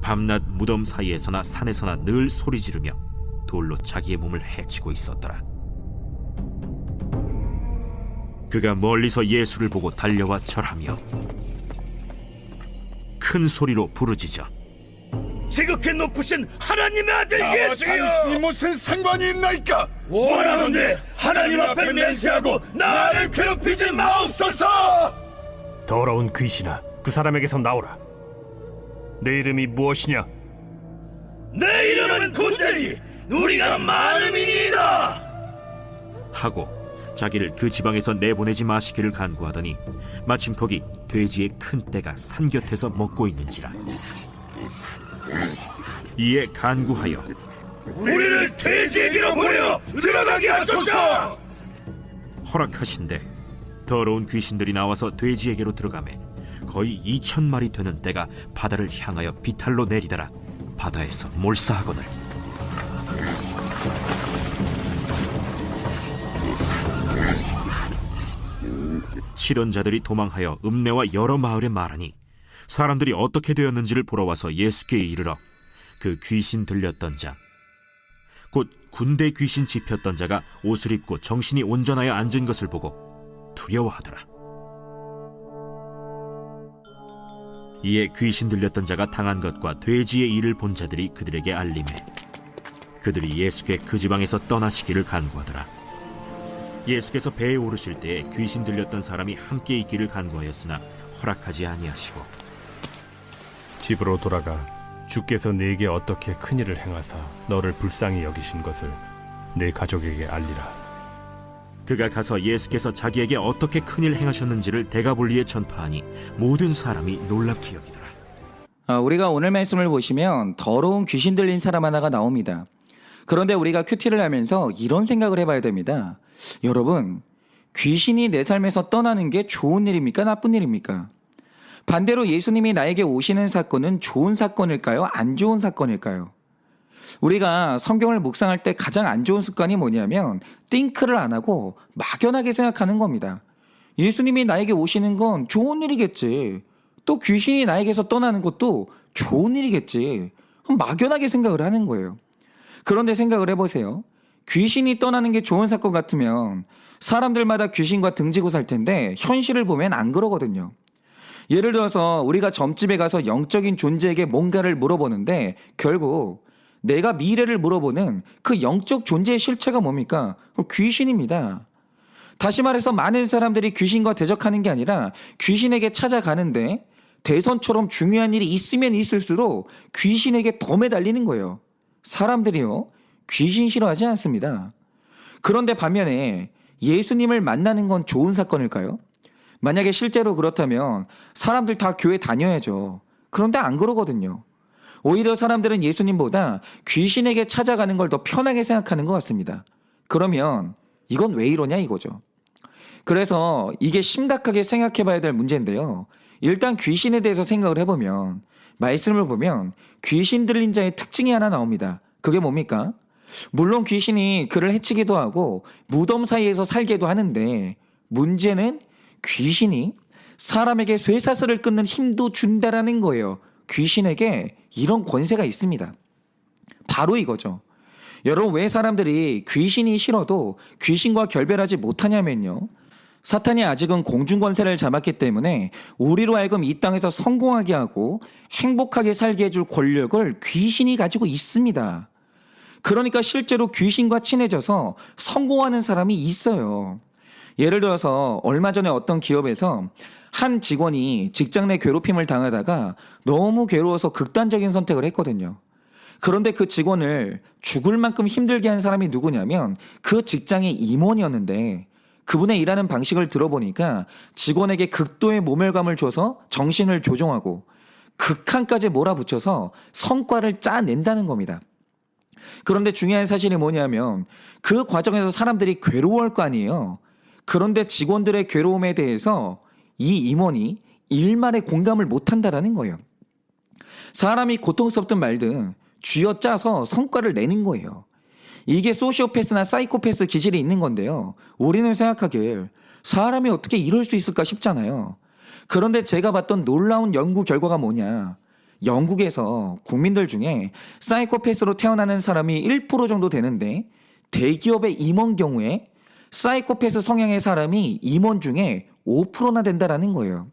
밤낮 무덤 사이에서나 산에서나 늘 소리 지르며 돌로 자기의 몸을 해치고 있었더라. 그가 멀리서 예수를 보고 달려와 절하며 큰 소리로 부르짖어 지극히 높으신 하나님의 아들 예수여 당신이 무슨 상관이 있나이까? 원하는데 하나님 앞에 맹세하고 나를 괴롭히지 마옵소서 더러운 귀신아, 그 사람에게서 나오라. 내 이름이 무엇이냐? 내 이름은 군대니 우리가 많음이니이다. 하고 자기를 그 지방에서 내보내지 마시기를 간구하더니 마침 거기 돼지의 큰 떼가 산 곁에서 먹고 있는지라. 이에 간구하여 우리를 돼지에게로 보내 들어가게 하소서. 허락하신대 더러운 귀신들이 나와서 돼지에게로 들어가매 거의 2천 마리 되는 떼가 바다를 향하여 비탈로 내리더라 바다에서 몰사하거늘 칠원자들이 도망하여 읍내와 여러 마을에 말하니 사람들이 어떻게 되었는지를 보러 와서 예수께 이르러 그 귀신 들렸던 자 곧 군대 귀신 집혔던 자가 옷을 입고 정신이 온전하여 앉은 것을 보고 두려워하더라. 이에 귀신 들렸던 자가 당한 것과 돼지의 일을 본 자들이 그들에게 알림해 그들이 예수께 그 지방에서 떠나시기를 간구하더라. 예수께서 배에 오르실 때에 귀신 들렸던 사람이 함께 있기를 간구하였으나 허락하지 아니하시고 집으로 돌아가 주께서 네게 어떻게 큰 일을 행하사 너를 불쌍히 여기신 것을 내 가족에게 알리라. 그가 가서 예수께서 자기에게 어떻게 큰일 행하셨는지를 대가볼리에 전파하니 모든 사람이 놀랍게 여기더라. 아, 우리가 오늘 말씀을 보시면 더러운 귀신 들린 사람 하나가 나옵니다. 그런데 우리가 큐티를 하면서 이런 생각을 해봐야 됩니다. 여러분, 귀신이 내 삶에서 떠나는 게 좋은 일입니까? 나쁜 일입니까? 반대로 예수님이 나에게 오시는 사건은 좋은 사건일까요? 안 좋은 사건일까요? 우리가 성경을 묵상할 때 가장 안 좋은 습관이 뭐냐면 띵크를 안 하고 막연하게 생각하는 겁니다. 예수님이 나에게 오시는 건 좋은 일이겠지. 또 귀신이 나에게서 떠나는 것도 좋은 일이겠지. 막연하게 생각을 하는 거예요. 그런데 생각을 해보세요. 귀신이 떠나는 게 좋은 사건 같으면 사람들마다 귀신과 등지고 살 텐데 현실을 보면 안 그러거든요. 예를 들어서 우리가 점집에 가서 영적인 존재에게 뭔가를 물어보는데 결국 내가 미래를 물어보는 그 영적 존재의 실체가 뭡니까? 귀신입니다. 다시 말해서 많은 사람들이 귀신과 대적하는 게 아니라 귀신에게 찾아가는데 대선처럼 중요한 일이 있으면 있을수록 귀신에게 더 매달리는 거예요. 사람들이요. 귀신 싫어하지 않습니다. 그런데 반면에 예수님을 만나는 건 좋은 사건일까요? 만약에 실제로 그렇다면 사람들 다 교회 다녀야죠. 그런데 안 그러거든요. 오히려 사람들은 예수님보다 귀신에게 찾아가는 걸 더 편하게 생각하는 것 같습니다. 그러면 이건 왜 이러냐 이거죠. 그래서 이게 심각하게 생각해 봐야 될 문제인데요. 일단 귀신에 대해서 생각을 해보면 말씀을 보면 귀신 들린 자의 특징이 하나 나옵니다. 그게 뭡니까? 물론 귀신이 그를 해치기도 하고 무덤 사이에서 살게도 하는데 문제는 귀신이 사람에게 쇠사슬을 끊는 힘도 준다라는 거예요. 귀신에게 이런 권세가 있습니다. 바로 이거죠. 여러분 왜 사람들이 귀신이 싫어도 귀신과 결별하지 못하냐면요. 사탄이 아직은 공중 권세를 잡았기 때문에 우리로 하여금 이 땅에서 성공하게 하고 행복하게 살게 해줄 권력을 귀신이 가지고 있습니다. 그러니까 실제로 귀신과 친해져서 성공하는 사람이 있어요. 예를 들어서 얼마 전에 어떤 기업에서 한 직원이 직장 내 괴롭힘을 당하다가 너무 괴로워서 극단적인 선택을 했거든요. 그런데 그 직원을 죽을 만큼 힘들게 한 사람이 누구냐면 그 직장의 임원이었는데 그분의 일하는 방식을 들어보니까 직원에게 극도의 모멸감을 줘서 정신을 조종하고 극한까지 몰아붙여서 성과를 짜낸다는 겁니다. 그런데 중요한 사실이 뭐냐면 그 과정에서 사람들이 괴로워할 거 아니에요. 그런데 직원들의 괴로움에 대해서 이 임원이 일말의 공감을 못 한다라는 거예요. 사람이 고통스럽든 말든 쥐어짜서 성과를 내는 거예요. 이게 소시오패스나 사이코패스 기질이 있는 건데요. 우리는 생각하길 사람이 어떻게 이럴 수 있을까 싶잖아요. 그런데 제가 봤던 놀라운 연구 결과가 뭐냐. 영국에서 국민들 중에 사이코패스로 태어나는 사람이 1% 정도 되는데 대기업의 임원 경우에 사이코패스 성향의 사람이 임원 중에 5%나 된다라는 거예요.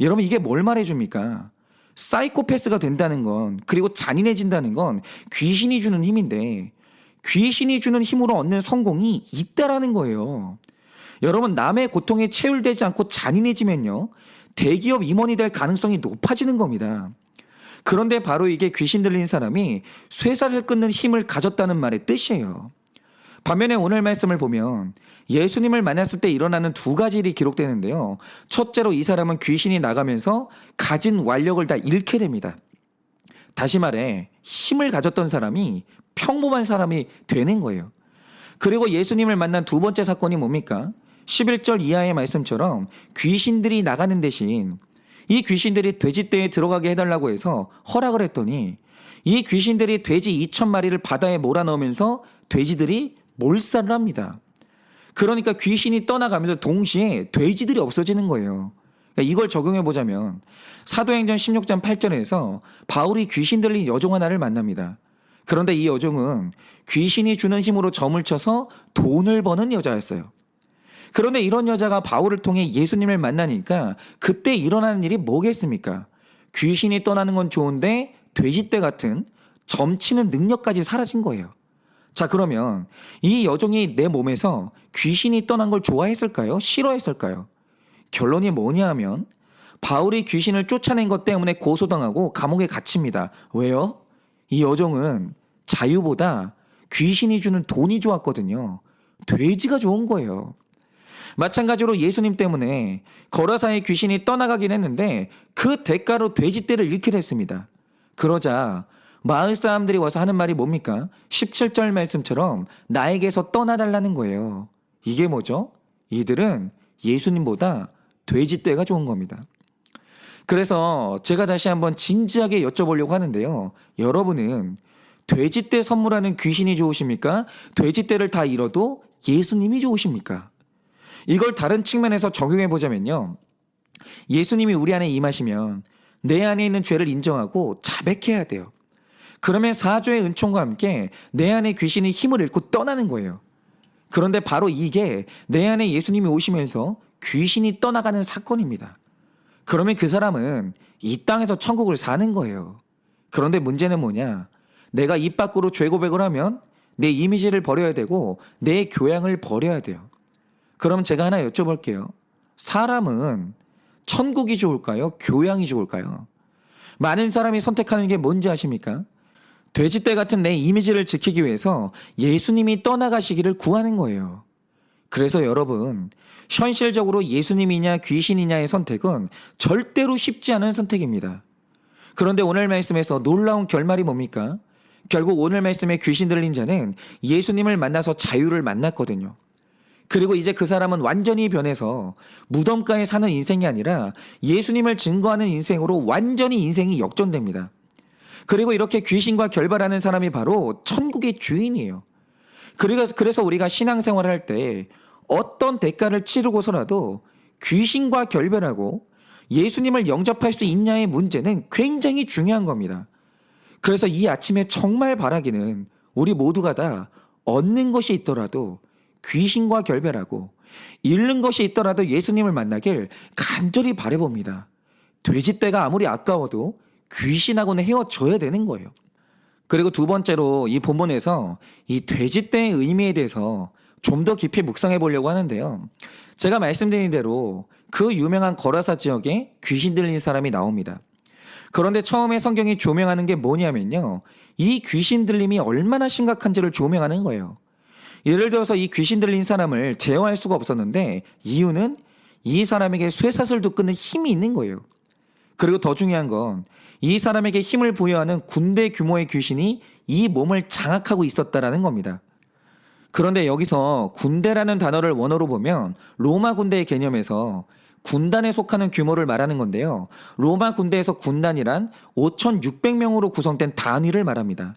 여러분 이게 뭘 말해줍니까? 사이코패스가 된다는 건 그리고 잔인해진다는 건 귀신이 주는 힘인데 귀신이 주는 힘으로 얻는 성공이 있다라는 거예요. 여러분 남의 고통에 체울되지 않고 잔인해지면요 대기업 임원이 될 가능성이 높아지는 겁니다. 그런데 바로 이게 귀신 들린 사람이 쇠사를 끊는 힘을 가졌다는 말의 뜻이에요. 반면에 오늘 말씀을 보면 예수님을 만났을 때 일어나는 두 가지 일이 기록되는데요. 첫째로 이 사람은 귀신이 나가면서 가진 완력을 다 잃게 됩니다. 다시 말해 힘을 가졌던 사람이 평범한 사람이 되는 거예요. 그리고 예수님을 만난 두 번째 사건이 뭡니까? 11절 이하의 말씀처럼 귀신들이 나가는 대신 이 귀신들이 돼지떼에 들어가게 해달라고 해서 허락을 했더니 이 귀신들이 돼지 2천 마리를 바다에 몰아넣으면서 돼지들이 몰살을 합니다. 그러니까 귀신이 떠나가면서 동시에 돼지들이 없어지는 거예요. 그러니까 이걸 적용해 보자면 사도행전 16장 8절에서 바울이 귀신 들린 여종 하나를 만납니다. 그런데 이 여종은 귀신이 주는 힘으로 점을 쳐서 돈을 버는 여자였어요. 그런데 이런 여자가 바울을 통해 예수님을 만나니까 그때 일어나는 일이 뭐겠습니까? 귀신이 떠나는 건 좋은데 돼지떼 같은 점치는 능력까지 사라진 거예요. 자, 그러면 이 여종이 내 몸에서 귀신이 떠난 걸 좋아했을까요? 싫어했을까요? 결론이 뭐냐 하면 바울이 귀신을 쫓아낸 것 때문에 고소당하고 감옥에 갇힙니다. 왜요? 이 여종은 자유보다 귀신이 주는 돈이 좋았거든요. 돼지가 좋은 거예요. 마찬가지로 예수님 때문에 거라사의 귀신이 떠나가긴 했는데 그 대가로 돼지떼를 잃게 됐습니다. 그러자 마을 사람들이 와서 하는 말이 뭡니까? 17절 말씀처럼 나에게서 떠나달라는 거예요. 이게 뭐죠? 이들은 예수님보다 돼지떼가 좋은 겁니다. 그래서 제가 다시 한번 진지하게 여쭤보려고 하는데요. 여러분은 돼지떼 선물하는 귀신이 좋으십니까? 돼지떼를 다 잃어도 예수님이 좋으십니까? 이걸 다른 측면에서 적용해 보자면요. 예수님이 우리 안에 임하시면 내 안에 있는 죄를 인정하고 자백해야 돼요. 그러면 사조의 은총과 함께 내 안에 귀신이 힘을 잃고 떠나는 거예요. 그런데 바로 이게 내 안에 예수님이 오시면서 귀신이 떠나가는 사건입니다. 그러면 그 사람은 이 땅에서 천국을 사는 거예요. 그런데 문제는 뭐냐? 내가 입 밖으로 죄 고백을 하면 내 이미지를 버려야 되고 내 교양을 버려야 돼요. 그럼 제가 하나 여쭤볼게요. 사람은 천국이 좋을까요? 교양이 좋을까요? 많은 사람이 선택하는 게 뭔지 아십니까? 돼지떼 같은 내 이미지를 지키기 위해서 예수님이 떠나가시기를 구하는 거예요. 그래서 여러분, 현실적으로 예수님이냐 귀신이냐의 선택은 절대로 쉽지 않은 선택입니다. 그런데 오늘 말씀에서 놀라운 결말이 뭡니까? 결국 오늘 말씀에 귀신 들린 자는 예수님을 만나서 자유를 만났거든요. 그리고 이제 그 사람은 완전히 변해서 무덤가에 사는 인생이 아니라 예수님을 증거하는 인생으로 완전히 인생이 역전됩니다. 그리고 이렇게 귀신과 결발하는 사람이 바로 천국의 주인이에요. 그리고 그래서 우리가 신앙생활을 할 때 어떤 대가를 치르고서라도 귀신과 결별하고 예수님을 영접할 수 있냐의 문제는 굉장히 중요한 겁니다. 그래서 이 아침에 정말 바라기는 우리 모두가 다 얻는 것이 있더라도 귀신과 결별하고 잃는 것이 있더라도 예수님을 만나길 간절히 바래봅니다. 돼지떼가 아무리 아까워도 귀신하고는 헤어져야 되는 거예요. 그리고 두 번째로 이 본문에서 이 돼지떼의 의미에 대해서 좀 더 깊이 묵상해 보려고 하는데요. 제가 말씀드린 대로 그 유명한 거라사 지역에 귀신 들린 사람이 나옵니다. 그런데 처음에 성경이 조명하는 게 뭐냐면요. 이 귀신 들림이 얼마나 심각한지를 조명하는 거예요. 예를 들어서 이 귀신 들린 사람을 제어할 수가 없었는데 이유는 이 사람에게 쇠사슬도 끊는 힘이 있는 거예요. 그리고 더 중요한 건 이 사람에게 힘을 부여하는 군대 규모의 귀신이 이 몸을 장악하고 있었다라는 겁니다. 그런데 여기서 군대라는 단어를 원어로 보면 로마 군대의 개념에서 군단에 속하는 규모를 말하는 건데요. 로마 군대에서 군단이란 5,600명으로 구성된 단위를 말합니다.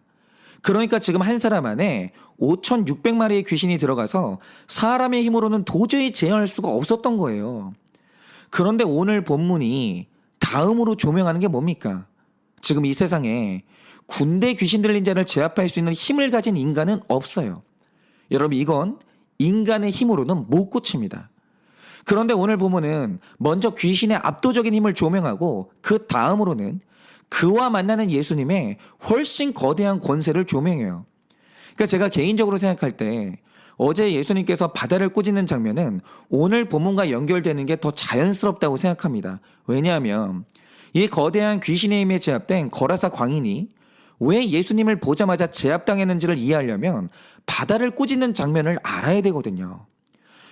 그러니까 지금 한 사람 안에 5,600마리의 귀신이 들어가서 사람의 힘으로는 도저히 제어할 수가 없었던 거예요. 그런데 오늘 본문이 다음으로 조명하는 게 뭡니까? 지금 이 세상에 군대 귀신 들린 자를 제압할 수 있는 힘을 가진 인간은 없어요. 여러분 이건 인간의 힘으로는 못 고칩니다. 그런데 오늘 보면은 먼저 귀신의 압도적인 힘을 조명하고 그 다음으로는 그와 만나는 예수님의 훨씬 거대한 권세를 조명해요. 그러니까 제가 개인적으로 생각할 때 어제 예수님께서 바다를 꾸짖는 장면은 오늘 본문과 연결되는 게 더 자연스럽다고 생각합니다. 왜냐하면 이 거대한 귀신의 힘에 제압된 거라사 광인이 왜 예수님을 보자마자 제압당했는지를 이해하려면 바다를 꾸짖는 장면을 알아야 되거든요.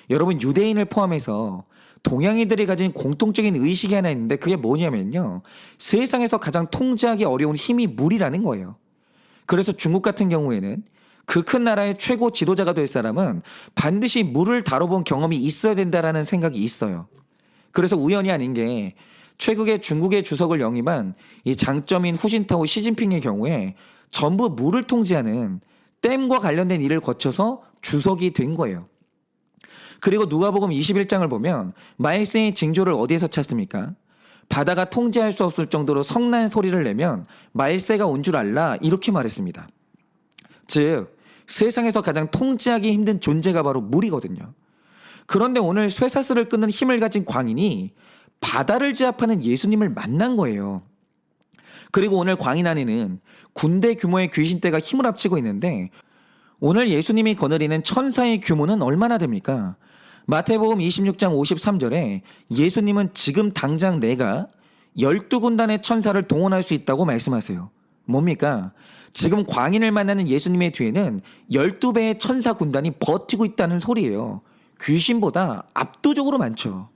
여러분 유대인을 포함해서 동양인들이 가진 공통적인 의식이 하나 있는데 그게 뭐냐면요. 세상에서 가장 통제하기 어려운 힘이 물이라는 거예요. 그래서 중국 같은 경우에는 그 큰 나라의 최고 지도자가 될 사람은 반드시 물을 다뤄본 경험이 있어야 된다라는 생각이 있어요. 그래서 우연이 아닌 게 최근에 중국의 주석을 영입한 이 장점인 후진타오 시진핑의 경우에 전부 물을 통제하는 댐과 관련된 일을 거쳐서 주석이 된 거예요. 그리고 누가복음 21장을 보면 말세의 징조를 어디에서 찾습니까? 바다가 통제할 수 없을 정도로 성난 소리를 내면 말세가 온 줄 알라 이렇게 말했습니다. 즉 세상에서 가장 통제하기 힘든 존재가 바로 물이거든요. 그런데 오늘 쇠사슬을 끊는 힘을 가진 광인이 바다를 제압하는 예수님을 만난 거예요. 그리고 오늘 광인 안에는 군대 규모의 귀신떼가 힘을 합치고 있는데 오늘 예수님이 거느리는 천사의 규모는 얼마나 됩니까? 마태복음 26장 53절에 예수님은 지금 당장 내가 12군단의 천사를 동원할 수 있다고 말씀하세요. 뭡니까? 지금 광인을 만나는 예수님의 뒤에는 12배의 천사 군단이 버티고 있다는 소리예요. 귀신보다 압도적으로 많죠.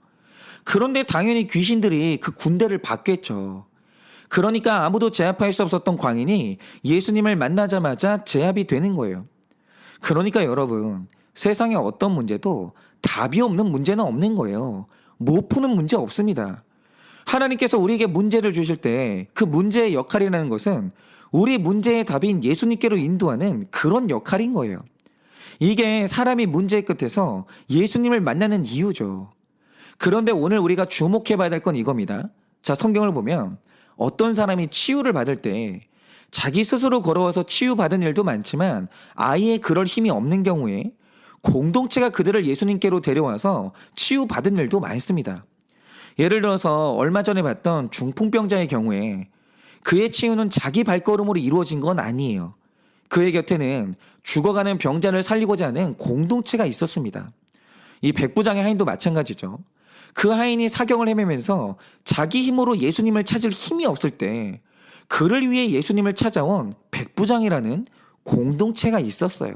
그런데 당연히 귀신들이 그 군대를 받겠죠. 그러니까 아무도 제압할 수 없었던 광인이 예수님을 만나자마자 제압이 되는 거예요. 그러니까 여러분, 세상에 어떤 문제도 답이 없는 문제는 없는 거예요. 못 푸는 문제 없습니다. 하나님께서 우리에게 문제를 주실 때 그 문제의 역할이라는 것은 우리 문제의 답인 예수님께로 인도하는 그런 역할인 거예요. 이게 사람이 문제의 끝에서 예수님을 만나는 이유죠. 그런데 오늘 우리가 주목해 봐야 될 건 이겁니다. 자, 성경을 보면 어떤 사람이 치유를 받을 때 자기 스스로 걸어와서 치유받은 일도 많지만 아예 그럴 힘이 없는 경우에 공동체가 그들을 예수님께로 데려와서 치유받은 일도 많습니다. 예를 들어서 얼마 전에 봤던 중풍병자의 경우에 그의 치유는 자기 발걸음으로 이루어진 건 아니에요. 그의 곁에는 죽어가는 병자를 살리고자 하는 공동체가 있었습니다. 이 백부장의 하인도 마찬가지죠. 그 하인이 사경을 헤매면서 자기 힘으로 예수님을 찾을 힘이 없을 때 그를 위해 예수님을 찾아온 백부장이라는 공동체가 있었어요.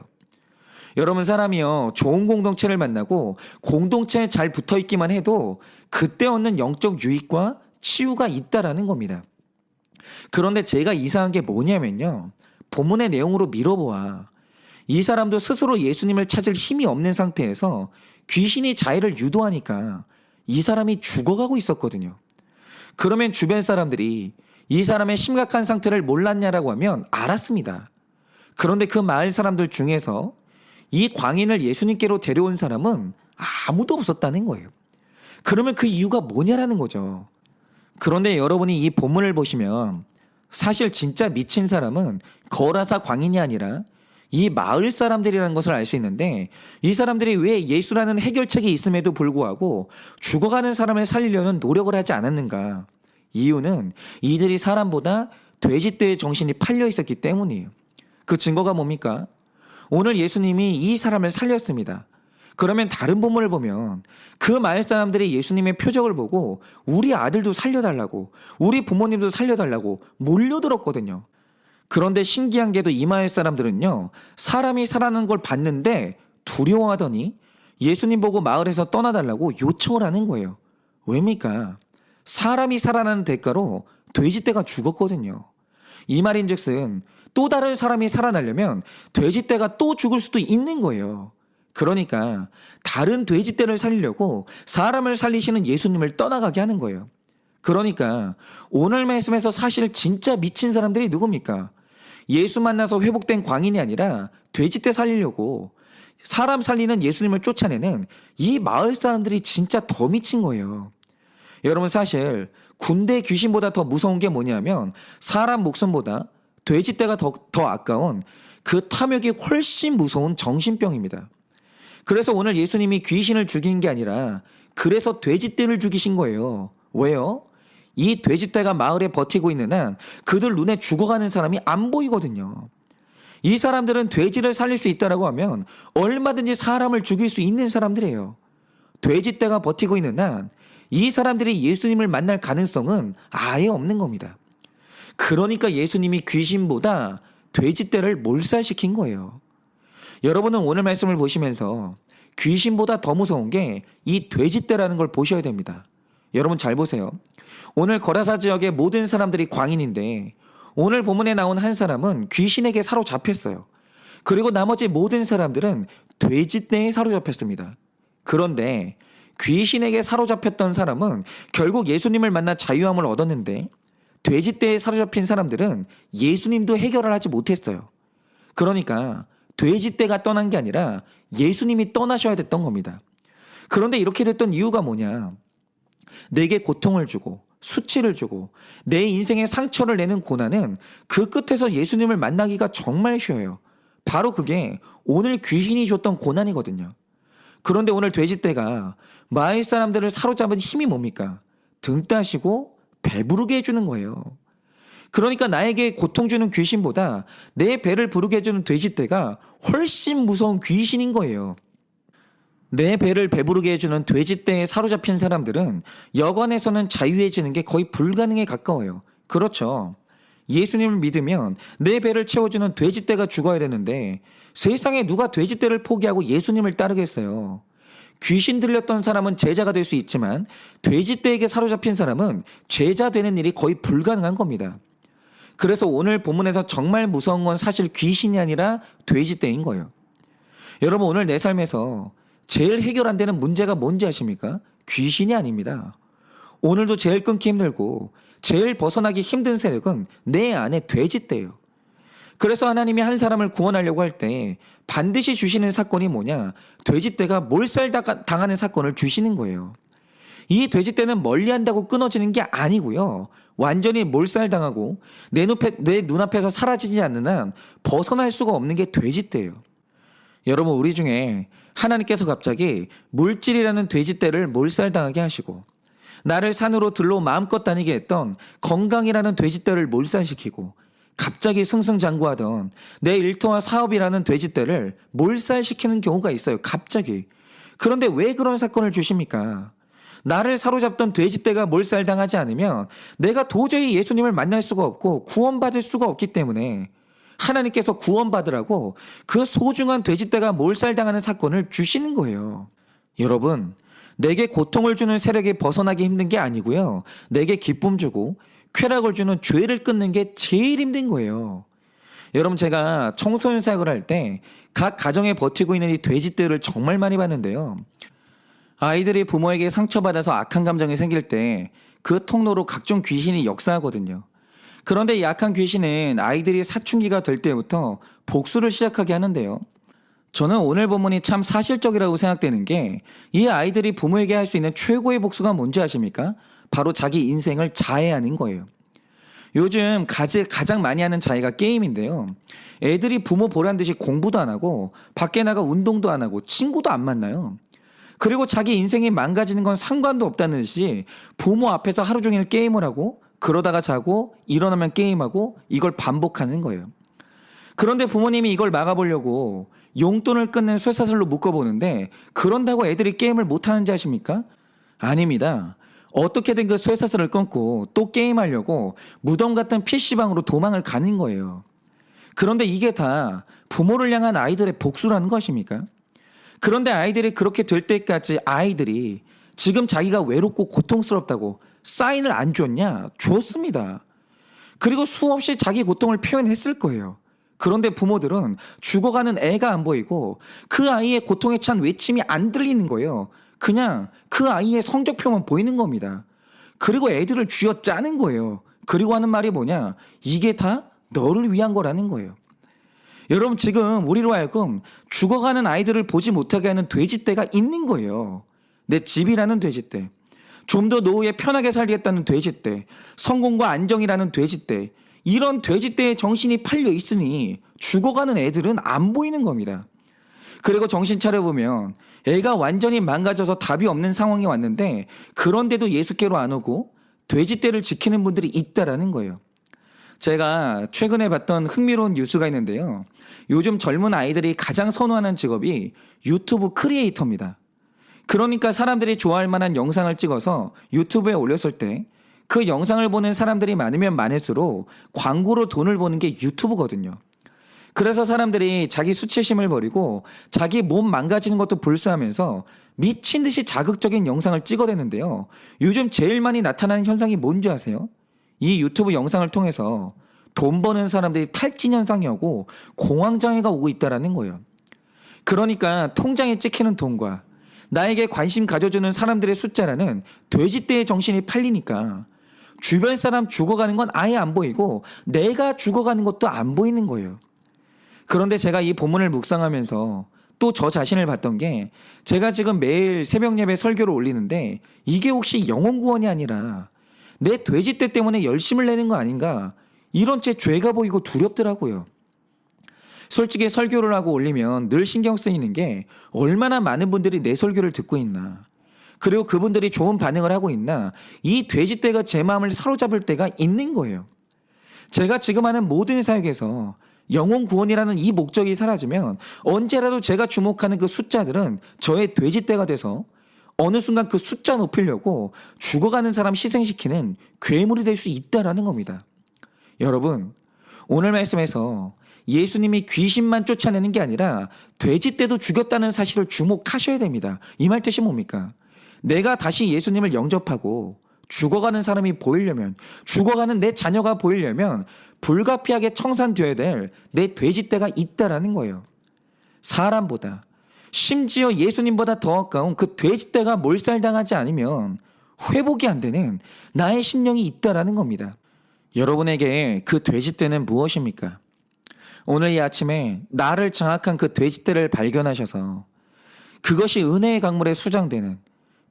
여러분 사람이요 좋은 공동체를 만나고 공동체에 잘 붙어 있기만 해도 그때 얻는 영적 유익과 치유가 있다라는 겁니다. 그런데 제가 이상한 게 뭐냐면요 본문의 내용으로 밀어보아 이 사람도 스스로 예수님을 찾을 힘이 없는 상태에서 귀신이 자해를 유도하니까 이 사람이 죽어가고 있었거든요. 그러면 주변 사람들이 이 사람의 심각한 상태를 몰랐냐라고 하면 알았습니다. 그런데 그 마을 사람들 중에서 이 광인을 예수님께로 데려온 사람은 아무도 없었다는 거예요. 그러면 그 이유가 뭐냐라는 거죠. 그런데 여러분이 이 본문을 보시면 사실 진짜 미친 사람은 거라사 광인이 아니라 이 마을 사람들이라는 것을 알 수 있는데 이 사람들이 왜 예수라는 해결책이 있음에도 불구하고 죽어가는 사람을 살리려는 노력을 하지 않았는가? 이유는 이들이 사람보다 돼지떼의 정신이 팔려 있었기 때문이에요. 그 증거가 뭡니까? 오늘 예수님이 이 사람을 살렸습니다. 그러면 다른 본문을 보면 그 마을 사람들이 예수님의 표적을 보고 우리 아들도 살려달라고 우리 부모님도 살려달라고 몰려들었거든요. 그런데 신기한 게도 이 마을 사람들은요 사람이 살아나는 걸 봤는데 두려워하더니 예수님 보고 마을에서 떠나달라고 요청을 하는 거예요. 왜입니까? 사람이 살아나는 대가로 돼지떼가 죽었거든요. 이 말인 즉슨 또 다른 사람이 살아나려면 돼지떼가 또 죽을 수도 있는 거예요. 그러니까 다른 돼지떼를 살리려고 사람을 살리시는 예수님을 떠나가게 하는 거예요. 그러니까 오늘 말씀에서 사실 진짜 미친 사람들이 누굽니까? 예수 만나서 회복된 광인이 아니라 돼지 떼 살리려고 사람 살리는 예수님을 쫓아내는 이 마을 사람들이 진짜 더 미친 거예요. 여러분 사실 군대 귀신보다 더 무서운 게 뭐냐면 사람 목숨보다 돼지 떼가 더, 더 아까운 그 탐욕이 훨씬 무서운 정신병입니다. 그래서 오늘 예수님이 귀신을 죽인 게 아니라 그래서 돼지 떼를 죽이신 거예요. 왜요? 이 돼지떼가 마을에 버티고 있는 한 그들 눈에 죽어가는 사람이 안 보이거든요. 이 사람들은 돼지를 살릴 수 있다라고 하면 얼마든지 사람을 죽일 수 있는 사람들이에요. 돼지떼가 버티고 있는 한 이 사람들이 예수님을 만날 가능성은 아예 없는 겁니다. 그러니까 예수님이 귀신보다 돼지떼를 몰살시킨 거예요. 여러분은 오늘 말씀을 보시면서 귀신보다 더 무서운 게 이 돼지떼라는 걸 보셔야 됩니다. 여러분 잘 보세요. 오늘 거라사 지역의 모든 사람들이 광인인데 오늘 본문에 나온 한 사람은 귀신에게 사로잡혔어요. 그리고 나머지 모든 사람들은 돼지떼에 사로잡혔습니다. 그런데 귀신에게 사로잡혔던 사람은 결국 예수님을 만나 자유함을 얻었는데 돼지떼에 사로잡힌 사람들은 예수님도 해결을 하지 못했어요. 그러니까 돼지떼가 떠난 게 아니라 예수님이 떠나셔야 됐던 겁니다. 그런데 이렇게 됐던 이유가 뭐냐? 내게 고통을 주고 수치를 주고 내 인생에 상처를 내는 고난은 그 끝에서 예수님을 만나기가 정말 쉬워요. 바로 그게 오늘 귀신이 줬던 고난이거든요. 그런데 오늘 돼지떼가 마을 사람들을 사로잡은 힘이 뭡니까? 등 따시고 배부르게 해주는 거예요. 그러니까 나에게 고통 주는 귀신보다 내 배를 부르게 해주는 돼지떼가 훨씬 무서운 귀신인 거예요. 내 배를 배부르게 해주는 돼지떼에 사로잡힌 사람들은 여관에서는 자유해지는 게 거의 불가능에 가까워요. 그렇죠. 예수님을 믿으면 내 배를 채워주는 돼지떼가 죽어야 되는데 세상에 누가 돼지떼를 포기하고 예수님을 따르겠어요. 귀신 들렸던 사람은 제자가 될 수 있지만 돼지떼에게 사로잡힌 사람은 제자 되는 일이 거의 불가능한 겁니다. 그래서 오늘 본문에서 정말 무서운 건 사실 귀신이 아니라 돼지떼인 거예요. 여러분 오늘 내 삶에서 제일 해결 안 되는 문제가 뭔지 아십니까? 귀신이 아닙니다. 오늘도 제일 끊기 힘들고 제일 벗어나기 힘든 세력은 내 안에 돼지떼예요. 그래서 하나님이 한 사람을 구원하려고 할 때 반드시 주시는 사건이 뭐냐? 돼지떼가 몰살 당하는 사건을 주시는 거예요. 이 돼지떼는 멀리 한다고 끊어지는 게 아니고요. 완전히 몰살당하고 내, 내 눈앞에서 사라지지 않는 한 벗어날 수가 없는 게 돼지떼예요. 여러분 우리 중에 하나님께서 갑자기 물질이라는 돼지떼를 몰살당하게 하시고 나를 산으로 들로 마음껏 다니게 했던 건강이라는 돼지떼를 몰살시키고 갑자기 승승장구하던 내 일터와 사업이라는 돼지떼를 몰살시키는 경우가 있어요. 갑자기. 그런데 왜 그런 사건을 주십니까? 나를 사로잡던 돼지떼가 몰살당하지 않으면 내가 도저히 예수님을 만날 수가 없고 구원받을 수가 없기 때문에 하나님께서 구원받으라고 그 소중한 돼지떼가 몰살당하는 사건을 주시는 거예요. 여러분, 내게 고통을 주는 세력이 벗어나기 힘든 게 아니고요. 내게 기쁨 주고 쾌락을 주는 죄를 끊는 게 제일 힘든 거예요. 여러분 제가 청소년 사역을 할 때 각 가정에 버티고 있는 이 돼지떼를 정말 많이 봤는데요. 아이들이 부모에게 상처받아서 악한 감정이 생길 때 그 통로로 각종 귀신이 역사하거든요. 그런데 이 악한 귀신은 아이들이 사춘기가 될 때부터 복수를 시작하게 하는데요. 저는 오늘 본문이 참 사실적이라고 생각되는 게 이 아이들이 부모에게 할 수 있는 최고의 복수가 뭔지 아십니까? 바로 자기 인생을 자해하는 거예요. 요즘 가지, 가장 많이 하는 자해가 게임인데요. 애들이 부모 보란 듯이 공부도 안 하고 밖에 나가 운동도 안 하고 친구도 안 만나요. 그리고 자기 인생이 망가지는 건 상관도 없다는 듯이 부모 앞에서 하루 종일 게임을 하고 그러다가 자고 일어나면 게임하고 이걸 반복하는 거예요. 그런데 부모님이 이걸 막아보려고 용돈을 끊는 쇠사슬로 묶어보는데 그런다고 애들이 게임을 못하는지 아십니까? 아닙니다. 어떻게든 그 쇠사슬을 끊고 또 게임하려고 무덤 같은 PC방으로 도망을 가는 거예요. 그런데 이게 다 부모를 향한 아이들의 복수라는 것입니까? 그런데 아이들이 그렇게 될 때까지 아이들이 지금 자기가 외롭고 고통스럽다고 사인을 안 줬냐? 줬습니다. 그리고 수없이 자기 고통을 표현했을 거예요. 그런데 부모들은 죽어가는 애가 안 보이고 그 아이의 고통에 찬 외침이 안 들리는 거예요. 그냥 그 아이의 성적표만 보이는 겁니다. 그리고 애들을 쥐어 짜는 거예요. 그리고 하는 말이 뭐냐? 이게 다 너를 위한 거라는 거예요. 여러분 지금 우리로 하여금 죽어가는 아이들을 보지 못하게 하는 돼지떼가 있는 거예요. 내 집이라는 돼지떼. 좀 더 노후에 편하게 살겠다는 돼지떼. 성공과 안정이라는 돼지떼. 이런 돼지떼의 정신이 팔려 있으니 죽어가는 애들은 안 보이는 겁니다. 그리고 정신 차려보면 애가 완전히 망가져서 답이 없는 상황이 왔는데 그런데도 예수께로 안 오고 돼지떼를 지키는 분들이 있다라는 거예요. 제가 최근에 봤던 흥미로운 뉴스가 있는데요. 요즘 젊은 아이들이 가장 선호하는 직업이 유튜브 크리에이터입니다. 그러니까 사람들이 좋아할 만한 영상을 찍어서 유튜브에 올렸을 때 그 영상을 보는 사람들이 많으면 많을수록 광고로 돈을 버는 게 유튜브거든요. 그래서 사람들이 자기 수치심을 버리고 자기 몸 망가지는 것도 불수하면서 미친 듯이 자극적인 영상을 찍어대는데요. 요즘 제일 많이 나타나는 현상이 뭔지 아세요? 이 유튜브 영상을 통해서 돈 버는 사람들이 탈진 현상이 오고 공황장애가 오고 있다라는 거예요. 그러니까 통장에 찍히는 돈과 나에게 관심 가져주는 사람들의 숫자라는 돼지떼의 정신이 팔리니까 주변 사람 죽어가는 건 아예 안 보이고 내가 죽어가는 것도 안 보이는 거예요. 그런데 제가 이 본문을 묵상하면서 또 저 자신을 봤던 게 제가 지금 매일 새벽 예배 설교를 올리는데 이게 혹시 영혼 구원이 아니라 내 돼지떼 때문에 열심을 내는 거 아닌가 이런 제 죄가 보이고 두렵더라고요. 솔직히 설교를 하고 올리면 늘 신경 쓰이는 게 얼마나 많은 분들이 내 설교를 듣고 있나. 그리고 그분들이 좋은 반응을 하고 있나. 이 돼지떼가 제 마음을 사로잡을 때가 있는 거예요. 제가 지금 하는 모든 사역에서 영혼 구원이라는 이 목적이 사라지면 언제라도 제가 주목하는 그 숫자들은 저의 돼지떼가 돼서 어느 순간 그 숫자 높이려고 죽어가는 사람 희생시키는 괴물이 될 수 있다라는 겁니다. 여러분, 오늘 말씀에서 예수님이 귀신만 쫓아내는 게 아니라 돼지 떼도 죽였다는 사실을 주목하셔야 됩니다. 이 말 뜻이 뭡니까? 내가 다시 예수님을 영접하고 죽어가는 사람이 보이려면, 죽어가는 내 자녀가 보이려면 불가피하게 청산되어야 될 내 돼지 떼가 있다라는 거예요. 사람보다 심지어 예수님보다 더 가까운 그 돼지 떼가 몰살당하지 않으면 회복이 안 되는 나의 심령이 있다라는 겁니다. 여러분에게 그 돼지 떼는 무엇입니까? 오늘 이 아침에 나를 장악한 그 돼지떼를 발견하셔서 그것이 은혜의 강물에 수장되는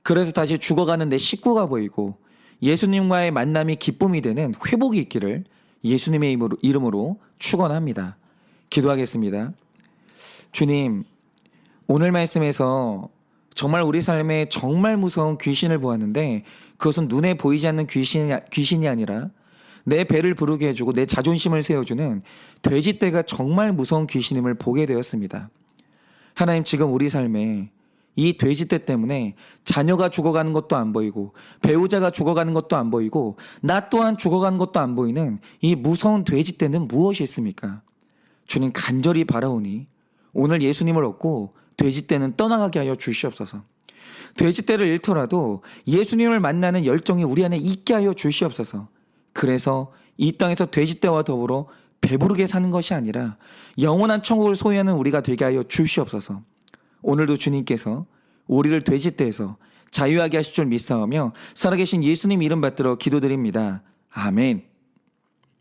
그래서 다시 죽어가는 내 식구가 보이고 예수님과의 만남이 기쁨이 되는 회복이 있기를 예수님의 이름으로, 축원합니다. 기도하겠습니다. 주님, 오늘 말씀에서 정말 우리 삶에 정말 무서운 귀신을 보았는데 그것은 눈에 보이지 않는 귀신이, 귀신이 아니라 내 배를 부르게 해주고 내 자존심을 세워주는 돼지떼가 정말 무서운 귀신임을 보게 되었습니다. 하나님 지금 우리 삶에 이 돼지떼 때문에 자녀가 죽어가는 것도 안 보이고 배우자가 죽어가는 것도 안 보이고 나 또한 죽어가는 것도 안 보이는 이 무서운 돼지떼는 무엇이 있습니까? 주님 간절히 바라오니 오늘 예수님을 얻고 돼지떼는 떠나가게 하여 주시옵소서. 돼지떼를 잃더라도 예수님을 만나는 열정이 우리 안에 있게 하여 주시옵소서. 그래서 이 땅에서 돼지 떼와 더불어 배부르게 사는 것이 아니라 영원한 천국을 소유하는 우리가 되게 하여 주시옵소서. 오늘도 주님께서 우리를 돼지 떼에서 자유하게 하실 줄 믿사오며 살아계신 예수님 이름 받들어 기도드립니다. 아멘.